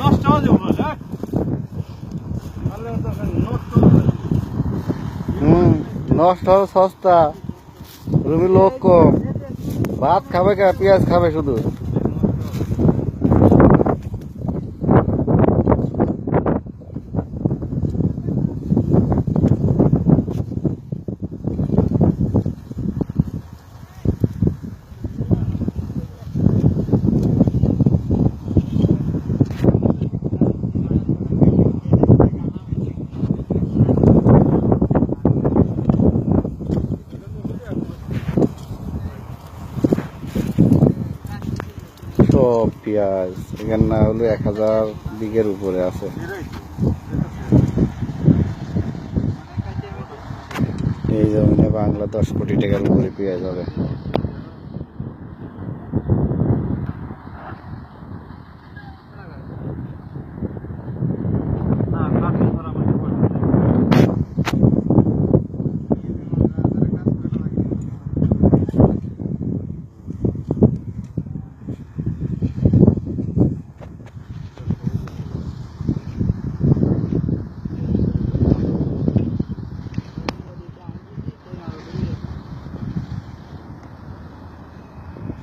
নষ্ট হয়ে যাব হ্যাঁ? নষ্ট হবে সস্তা। রুমি লোক কম। ভাত খাবে কে? পেঁয়াজ খাবে শুধু। সব পেঁয়াজ, এখানে না হলো এক হাজার বিঘের উপরে আছে। এই জমিনে বাংলা দশ কোটি টাকার উপরে পেঁয়াজ হবে।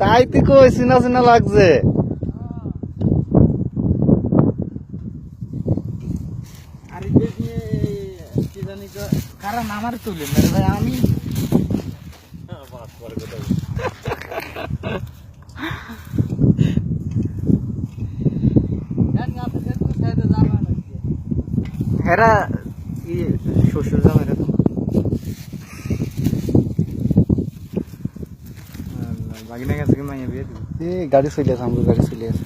তাই তো কই চিনা চিনা লাগছে। কি কারণ আমার তুলে? ভাই আমি। ই শ্বশুর জামাই রে বাগিনা গেছে কি মাইয়া বিয়ে দিবে? এই গাড়ি চলে আছে আমার গাড়ি চলে আছে।